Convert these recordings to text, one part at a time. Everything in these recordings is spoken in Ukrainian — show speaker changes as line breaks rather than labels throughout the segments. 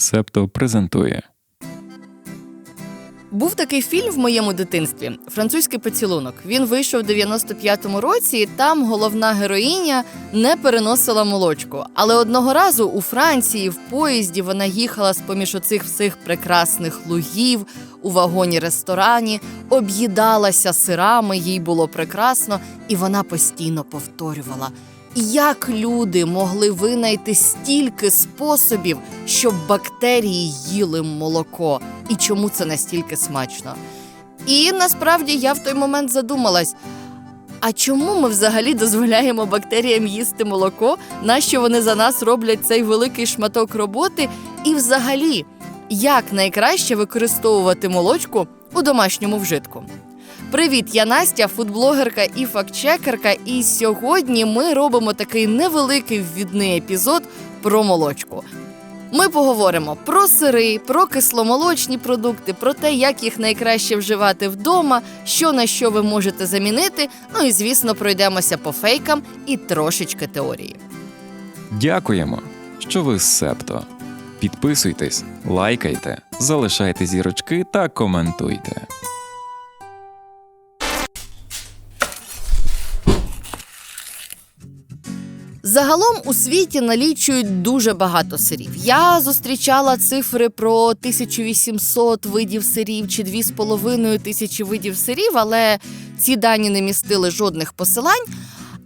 Септо презентує.
Був такий фільм в моєму дитинстві Французький поцілунок. Він вийшов у 95-му році, і там головна героїня не переносила молочку. Але одного разу у Франції в поїзді вона їхала з поміж оцих всіх прекрасних лугів у вагоні ресторані, об'їдалася сирами, їй було прекрасно, і вона постійно повторювала. Як люди могли винайти стільки способів, щоб бактерії їли молоко, і чому це настільки смачно? І насправді я в той момент задумалась: а чому ми взагалі дозволяємо бактеріям їсти молоко? Нащо вони за нас роблять цей великий шматок роботи? І взагалі, як найкраще використовувати молочку у домашньому вжитку? Привіт, я Настя, фудблогерка і фактчекерка. І сьогодні ми робимо такий невеликий ввідний епізод про молочку. Ми поговоримо про сири, про кисломолочні продукти, про те, як їх найкраще вживати вдома, що на що ви можете замінити. Ну і звісно, пройдемося по фейкам і трошечки теорії.
Дякуємо, що ви з Септо. Підписуйтесь, лайкайте, залишайте зірочки та коментуйте.
Загалом у світі налічують дуже багато сирів. Я зустрічала цифри про 1800 видів сирів чи 2,5 тисячі видів сирів, але ці дані не містили жодних посилань.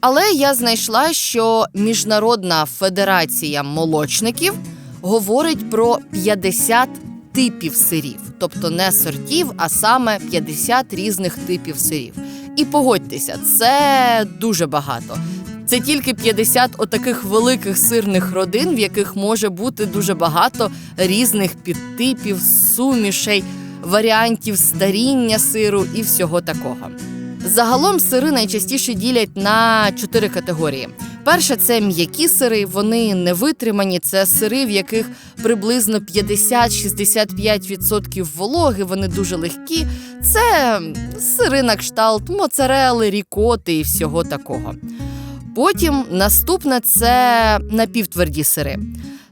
Але я знайшла, що Міжнародна федерація молочників говорить про 50 типів сирів, тобто не сортів, а саме 50 різних типів сирів. І погодьтеся, це дуже багато. Це тільки 50 отаких великих сирних родин, в яких може бути дуже багато різних підтипів, сумішей, варіантів старіння сиру і всього такого. Загалом сири найчастіше ділять на чотири категорії. Перша це м'які сири, вони не витримані. Це сири, в яких приблизно 50-65% вологи, вони дуже легкі. Це сири на кшталт, моцарели, рікоти і всього такого. Потім наступне це напівтверді сири.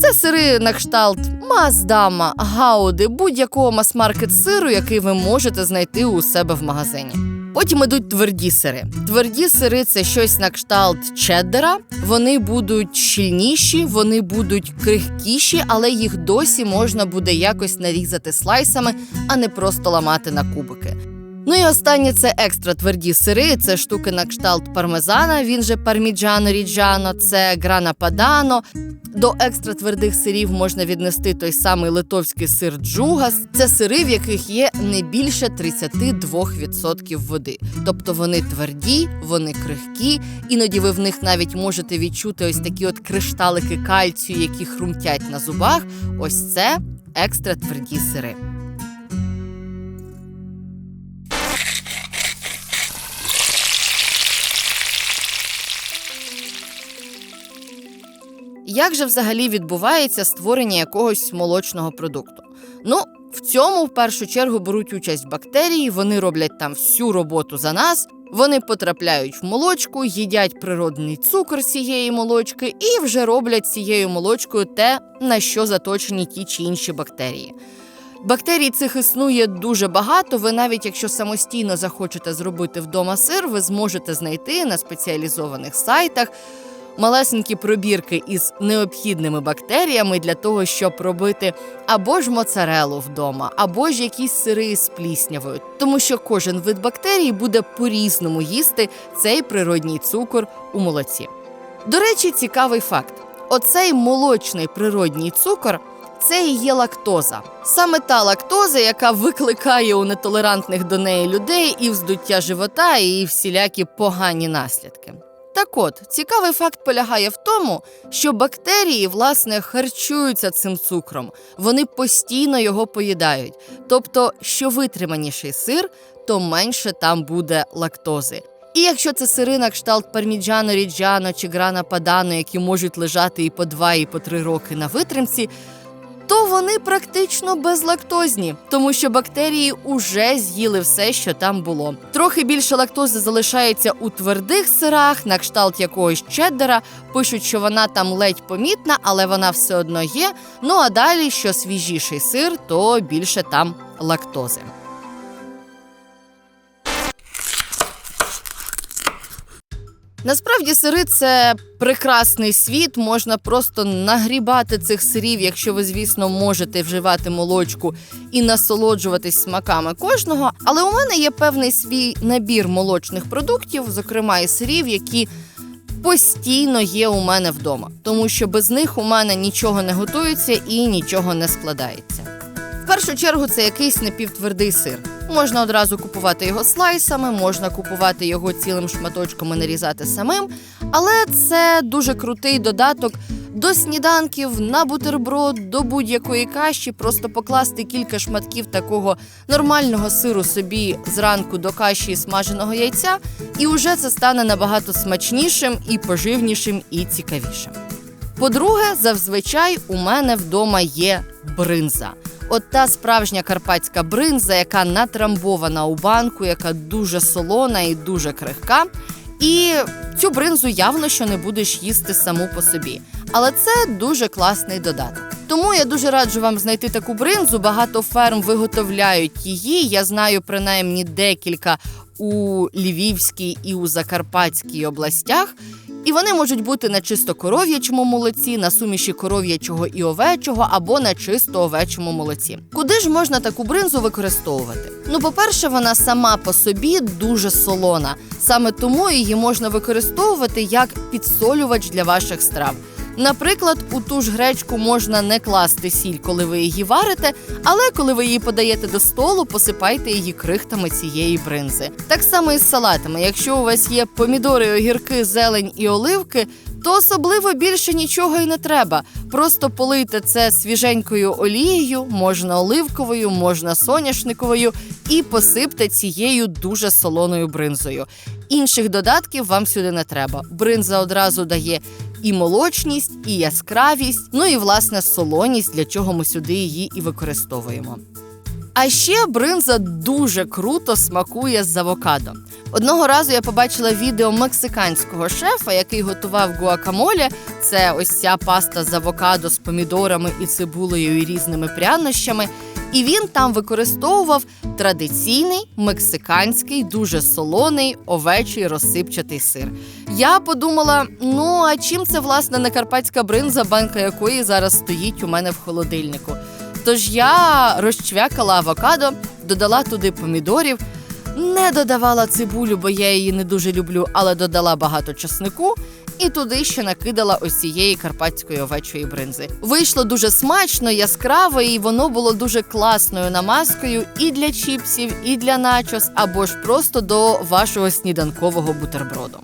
Це сири на кшталт Маздама, Гауди, будь-якого мас-маркет сиру, який ви можете знайти у себе в магазині. Потім ідуть тверді сири. Тверді сири це щось на кшталт чеддера. Вони будуть щільніші, вони будуть крихкіші, але їх досі можна буде якось нарізати слайсами, а не просто ламати на кубики. Ну і останнє це екстра тверді сири. Це штуки на кшталт пармезана. Він же парміджано ріджано, це грана падано. До екстра твердих сирів можна віднести той самий литовський сир джугас. Це сири, в яких є не більше 32% води. Тобто вони тверді, вони крихкі. Іноді ви в них навіть можете відчути ось такі от кришталики кальцію, які хрумтять на зубах. Ось це екстра тверді сири. Як же взагалі відбувається створення якогось молочного продукту? Ну, в цьому в першу чергу беруть участь бактерії, вони роблять там всю роботу за нас. Вони потрапляють в молочку, їдять природний цукор цієї молочки і вже роблять цією молочкою те, на що заточені ті чи інші бактерії. Бактерій цих існує дуже багато. Ви навіть якщо самостійно захочете зробити вдома сир, ви зможете знайти на спеціалізованих сайтах малесенькі пробірки із необхідними бактеріями для того, щоб робити або ж моцарелу вдома, або ж якісь сири з пліснявою, тому що кожен вид бактерій буде по-різному їсти цей природній цукор у молоці. До речі, цікавий факт: оцей молочний природній цукор. Це і є лактоза, саме та лактоза, яка викликає у нетолерантних до неї людей і вздуття живота, і всілякі погані наслідки. Так от, цікавий факт полягає в тому, що бактерії, власне, харчуються цим цукром, вони постійно його поїдають. Тобто, що витриманіший сир, то менше там буде лактози. І якщо це сири на кшталт парміджано, ріджано чи грана падано, які можуть лежати і по два, і по три роки на витримці, то вони практично безлактозні, тому що бактерії уже з'їли все, що там було. Трохи більше лактози залишається у твердих сирах, на кшталт якогось чеддера. Пишуть, що вона там ледь помітна, але вона все одно є. Ну а далі, що свіжіший сир, то більше там лактози. Насправді сири це прекрасний світ. Можна просто нагрібати цих сирів, якщо ви, звісно, можете вживати молочку і насолоджуватись смаками кожного. Але у мене є певний свій набір молочних продуктів, зокрема і сирів, які постійно є у мене вдома, тому що без них у мене нічого не готується і нічого не складається. В першу чергу це якийсь напівтвердий сир. Можна одразу купувати його слайсами, можна купувати його цілим шматочком і нарізати самим. Але це дуже крутий додаток до сніданків, на бутерброд, до будь-якої каші. Просто покласти кілька шматків такого нормального сиру собі зранку до каші смаженого яйця, і уже це стане набагато смачнішим і поживнішим і цікавішим. По-друге, зазвичай у мене вдома є бринза. От та справжня карпатська бринза, яка натрамбована у банку, яка дуже солона і дуже крихка. І цю бринзу явно що не будеш їсти саму по собі. Але це дуже класний додаток. Тому я дуже раджу вам знайти таку бринзу. Багато ферм виготовляють її. Я знаю принаймні декілька у Львівській і у Закарпатській областях. І вони можуть бути на чисто коров'ячому молоці, на суміші коров'ячого і овечого або на чисто овечому молоці. Куди ж можна таку бринзу використовувати? Ну, по-перше, вона сама по собі дуже солона. Саме тому її можна використовувати як підсолювач для ваших страв. Наприклад, у ту ж гречку можна не класти сіль, коли ви її варите, але коли ви її подаєте до столу, посипайте її крихтами цієї бринзи. Так само і з салатами. Якщо у вас є помідори, огірки, зелень і оливки, то особливо більше нічого і не треба. Просто полийте це свіженькою олією, можна оливковою, можна соняшниковою, і посипте цією дуже солоною бринзою. Інших додатків вам сюди не треба. Бринза одразу дає і молочність, і яскравість, ну і власне солоність, для чого ми сюди її і використовуємо. А ще бринза дуже круто смакує з авокадо. Одного разу я побачила відео мексиканського шефа, який готував гуакамоле. Це ось ця паста з авокадо з помідорами і цибулею і різними прянощами. І він там використовував традиційний мексиканський, дуже солоний овечий розсипчатий сир. Я подумала: ну а чим це власне не карпатська бринза, банка якої зараз стоїть у мене в холодильнику? Тож я розчвякала авокадо, додала туди помідорів, не додавала цибулю, бо я її не дуже люблю, але додала багато часнику. І туди ще накидала ось карпатської овечої бринзи. Вийшло дуже смачно, яскраво, і воно було дуже класною намазкою і для чіпсів, і для начос, або ж просто до вашого сніданкового бутерброду.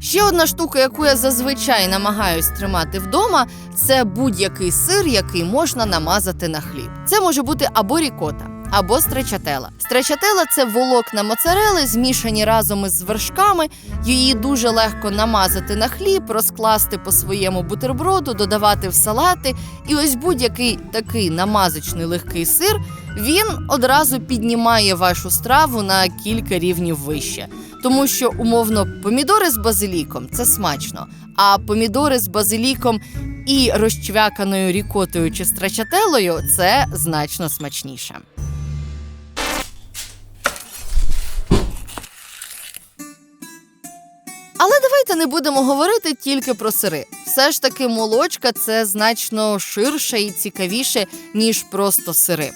Ще одна штука, яку я зазвичай намагаюсь тримати вдома, це будь-який сир, який можна намазати на хліб. Це може бути або рікота, або стречателла. Стречателла це волокна моцарели, змішані разом із вершками. Її дуже легко намазати на хліб, розкласти по своєму бутерброду, додавати в салати. І ось будь-який такий намазочний легкий сир він одразу піднімає вашу страву на кілька рівнів вище. Тому що умовно помідори з базиліком це смачно, а помідори з базиліком і розчвяканою рікотою чи страчателою це значно смачніше. Давайте не будемо говорити тільки про сири. Все ж таки, молочка це значно ширше і цікавіше, ніж просто сири.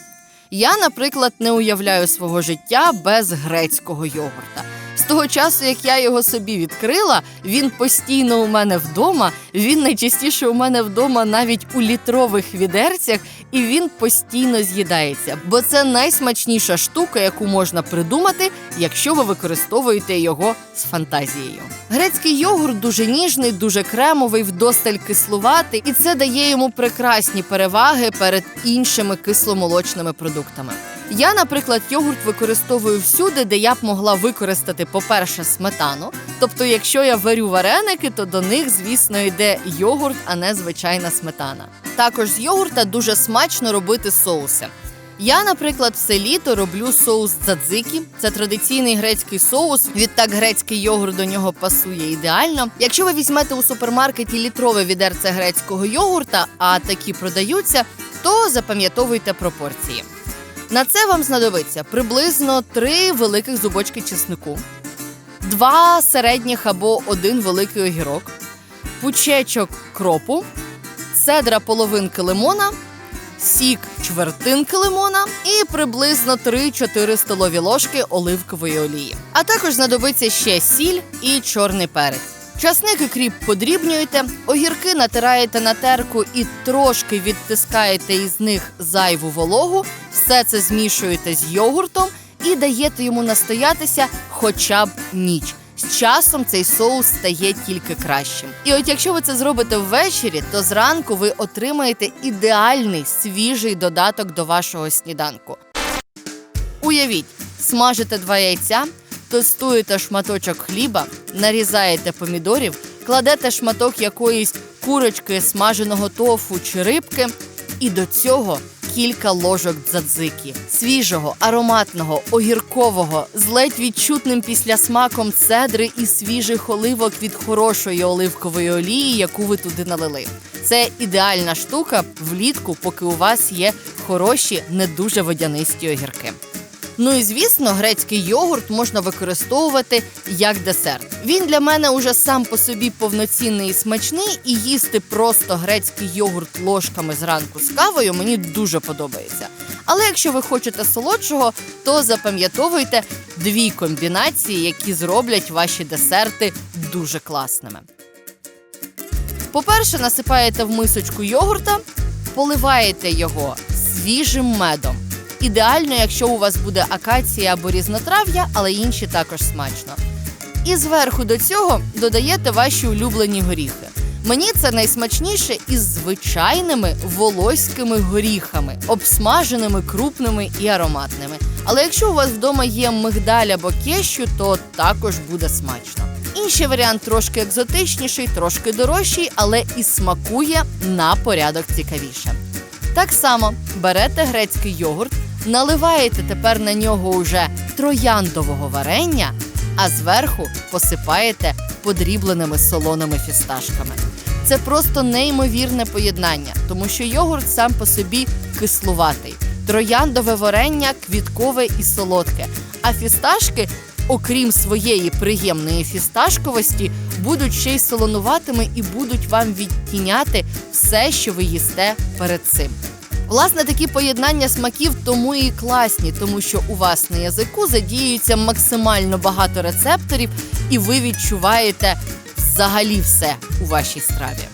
Я, наприклад, не уявляю свого життя без грецького йогурта. З того часу, як я його собі відкрила, він постійно у мене вдома. Він найчастіше у мене вдома навіть у літрових відерцях, і він постійно з'їдається, бо це найсмачніша штука, яку можна придумати, якщо ви використовуєте його з фантазією. Грецький йогурт дуже ніжний, дуже кремовий, вдосталь кислуватий, і це дає йому прекрасні переваги перед іншими кисломолочними продуктами. Я, наприклад, йогурт використовую всюди, де я б могла використати, по-перше, сметану. Тобто, якщо я варю вареники, то до них, звісно, йде йогурт, а не звичайна сметана. Також з йогурта дуже смачно робити соуси. Я, наприклад, все літо роблю соус дзадзикі. Це традиційний грецький соус. Відтак грецький йогурт до нього пасує ідеально. Якщо ви візьмете у супермаркеті літрове відерце грецького йогурта, а такі продаються, то запам'ятовуйте пропорції. На це вам знадобиться приблизно три великих зубочки чеснику, два середніх або один великий огірок, пучечок кропу, цедра половинки лимона, сік чвертинки лимона і приблизно 3-4 столові ложки оливкової олії. А також знадобиться ще сіль і чорний перець. Часник і кріп подрібнюєте, огірки натираєте на терку і трошки відтискаєте із них зайву вологу. Все це змішуєте з йогуртом і даєте йому настоятися хоча б ніч. З часом цей соус стає тільки кращим. І от якщо ви це зробите ввечері, то зранку ви отримаєте ідеальний свіжий додаток до вашого сніданку. Уявіть, смажите два яйця, тостуєте шматочок хліба, нарізаєте помідорів, кладете шматок якоїсь курочки, смаженого тофу чи рибки, і до цього кілька ложок дзадзики, свіжого, ароматного, огіркового, з ледь відчутним післясмаком цедри і свіжих оливок від хорошої оливкової олії, яку ви туди налили. Це ідеальна штука влітку, поки у вас є хороші, не дуже водянисті огірки. Ну і звісно, грецький йогурт можна використовувати як десерт. Він для мене уже сам по собі повноцінний і смачний, і їсти просто грецький йогурт ложками зранку з кавою мені дуже подобається. Але якщо ви хочете солодшого, то запам'ятовуйте дві комбінації, які зроблять ваші десерти дуже класними. По-перше, насипаєте в мисочку йогурта, поливаєте його свіжим медом. Ідеально, якщо у вас буде акація або різнотрав'я, але інші також смачно. І зверху до цього додаєте ваші улюблені горіхи. Мені це найсмачніше із звичайними волоськими горіхами, обсмаженими, крупними і ароматними. Але якщо у вас вдома є мигдаль або кещу, то також буде смачно. Інший варіант трошки екзотичніший, трошки дорожчий, але і смакує на порядок цікавіше. Так само берете грецький йогурт, наливаєте тепер на нього уже трояндового варення, а зверху посипаєте подрібленими солоними фісташками. Це просто неймовірне поєднання, тому що йогурт сам по собі кислуватий. Трояндове варення квіткове і солодке. А фісташки, окрім своєї приємної фісташковості, будуть ще й солонуватими і будуть вам відтіняти все, що ви їсте перед цим. Власне, такі поєднання смаків тому і класні, тому що у вас на язику задіюється максимально багато рецепторів, і ви відчуваєте взагалі все у вашій страві.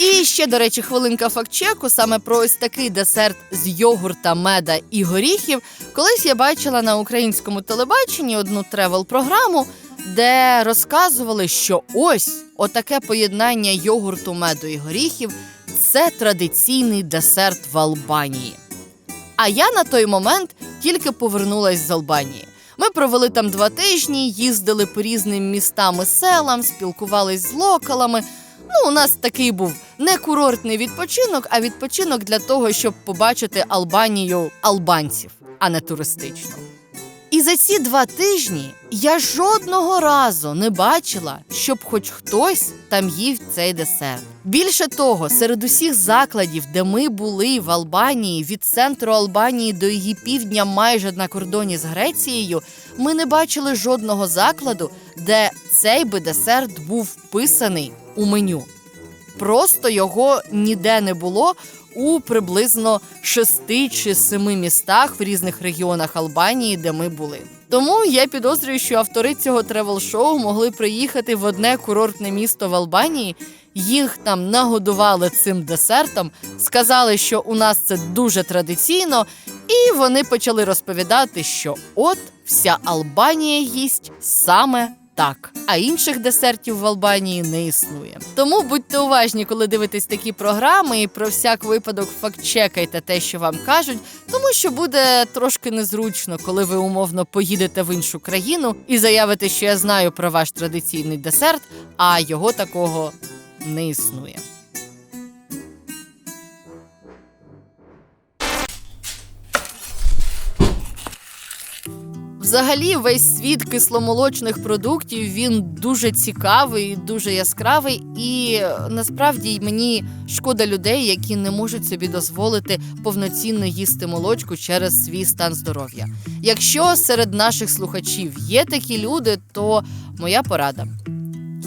І ще, до речі, хвилинка фактчеку саме про ось такий десерт з йогурта, меда і горіхів. Колись я бачила на українському телебаченні одну тревел-програму, де розказували, що ось отаке поєднання йогурту, меду і горіхів це традиційний десерт в Албанії. А я на той момент тільки повернулась з Албанії. Ми провели там два тижні, їздили по різним містам і селам, спілкувались з локалами. Ну, у нас такий був не курортний відпочинок, а відпочинок для того, щоб побачити Албанію албанців, а не туристичну. І за ці два тижні я жодного разу не бачила, щоб хоч хтось там їв цей десерт. Більше того, серед усіх закладів, де ми були в Албанії, від центру Албанії до її півдня, майже на кордоні з Грецією, ми не бачили жодного закладу, де цей би десерт був вписаний у меню. Просто його ніде не було у приблизно шести чи семи містах в різних регіонах Албанії, де ми були. Тому я підозрюю, що автори цього тревел-шоу могли приїхати в одне курортне місто в Албанії, їх там нагодували цим десертом, сказали, що у нас це дуже традиційно, і вони почали розповідати, що от вся Албанія їсть саме Так, а інших десертів в Албанії не існує. Тому будьте уважні, коли дивитесь такі програми, і про всяк випадок фактчекайте те, що вам кажуть, тому що буде трошки незручно, коли ви умовно поїдете в іншу країну і заявите, що я знаю про ваш традиційний десерт, а його такого не існує. Взагалі, весь світ кисломолочних продуктів він дуже цікавий, дуже яскравий, і насправді мені шкода людей, які не можуть собі дозволити повноцінно їсти молочку через свій стан здоров'я. Якщо серед наших слухачів є такі люди, то моя порада.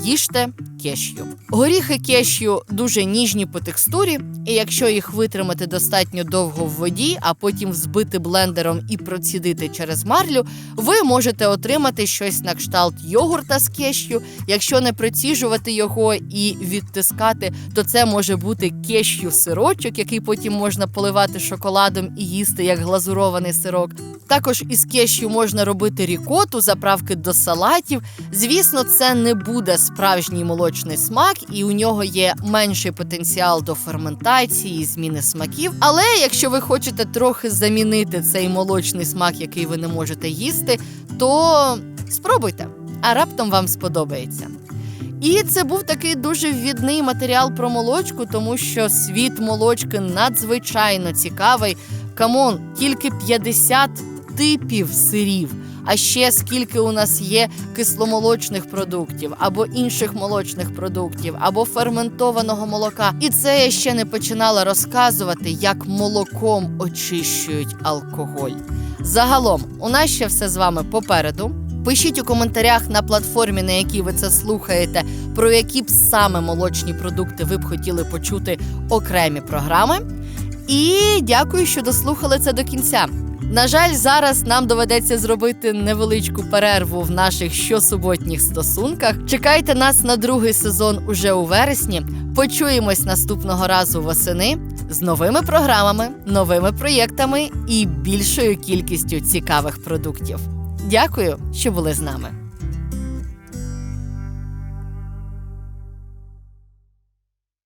Їжте кешю. Горіхи кешю дуже ніжні по текстурі, і якщо їх витримати достатньо довго в воді, а потім взбити блендером і процідити через марлю, ви можете отримати щось на кшталт йогурта з кешю. Якщо не проціжувати його і відтискати, то це може бути кешю сирочок, який потім можна поливати шоколадом і їсти як глазурований сирок. Також із кешю можна робити рікоту, заправки до салатів. Звісно, це не буде справжній молочний смак, і у нього є менший потенціал до ферментації, зміни смаків. Але якщо ви хочете трохи замінити цей молочний смак, який ви не можете їсти, то спробуйте, а раптом вам сподобається. І це був такий дуже ввідний матеріал про молочку, тому що світ молочки надзвичайно цікавий. Камон, тільки 50 типів сирів. А ще скільки у нас є кисломолочних продуктів, або інших молочних продуктів, або ферментованого молока. І це я ще не починала розказувати, як молоком очищують алкоголь. Загалом, у нас ще все з вами попереду. Пишіть у коментарях на платформі, на якій ви це слухаєте, про які б саме молочні продукти ви б хотіли почути окремі програми. І дякую, що дослухали це до кінця. На жаль, зараз нам доведеться зробити невеличку перерву в наших щосуботніх стосунках. Чекайте нас на другий сезон уже у вересні. Почуємось наступного разу восени з новими програмами, новими проєктами і більшою кількістю цікавих продуктів. Дякую, що були з нами.